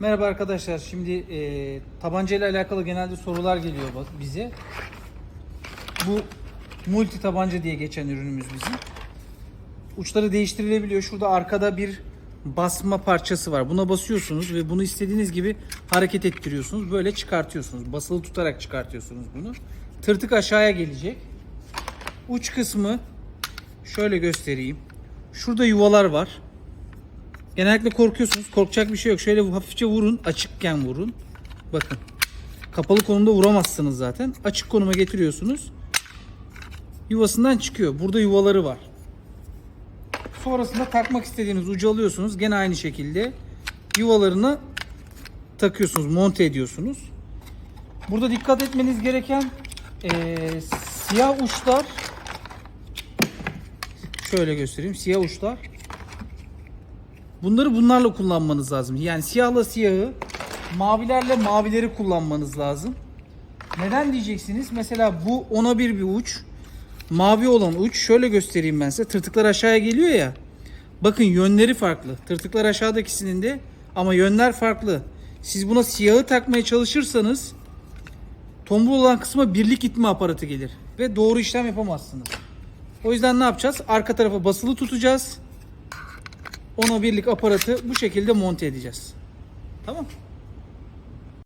Merhaba arkadaşlar. Şimdi e, tabanca ile alakalı genelde sorular geliyor bize. Bu multi tabanca diye geçen ürünümüz bizim. Uçları değiştirilebiliyor. Şurada arkada bir basma parçası var. Buna basıyorsunuz ve bunu istediğiniz gibi hareket ettiriyorsunuz. Böyle çıkartıyorsunuz. Basılı tutarak çıkartıyorsunuz bunu. Tırtık aşağıya gelecek. Uç kısmı şöyle göstereyim. Şurada yuvalar var. Genellikle korkuyorsunuz. Korkacak bir şey yok. Şöyle hafifçe vurun. Açıkken vurun. Bakın. Kapalı konumda vuramazsınız zaten. Açık konuma getiriyorsunuz. Yuvasından çıkıyor. Burada yuvaları var. Sonrasında takmak istediğiniz ucu alıyorsunuz. Gene aynı şekilde yuvalarını takıyorsunuz. Monte ediyorsunuz. Burada dikkat etmeniz gereken eee, siyah uçlar şöyle göstereyim. Siyah uçlar Bunları bunlarla kullanmanız lazım. Yani siyahla siyahı, mavilerle mavileri kullanmanız lazım. Neden diyeceksiniz? Mesela bu ona bir bir uç. Mavi olan uç şöyle göstereyim ben size. Tırtıklar aşağıya geliyor ya. Bakın yönleri farklı. Tırtıklar aşağıdakisinin de ama yönler farklı. Siz buna siyahı takmaya çalışırsanız tombul olan kısma birlik itme aparatı gelir ve doğru işlem yapamazsınız. O yüzden ne yapacağız? Arka tarafa basılı tutacağız. Ona birlik aparatı bu şekilde monte edeceğiz. Tamam.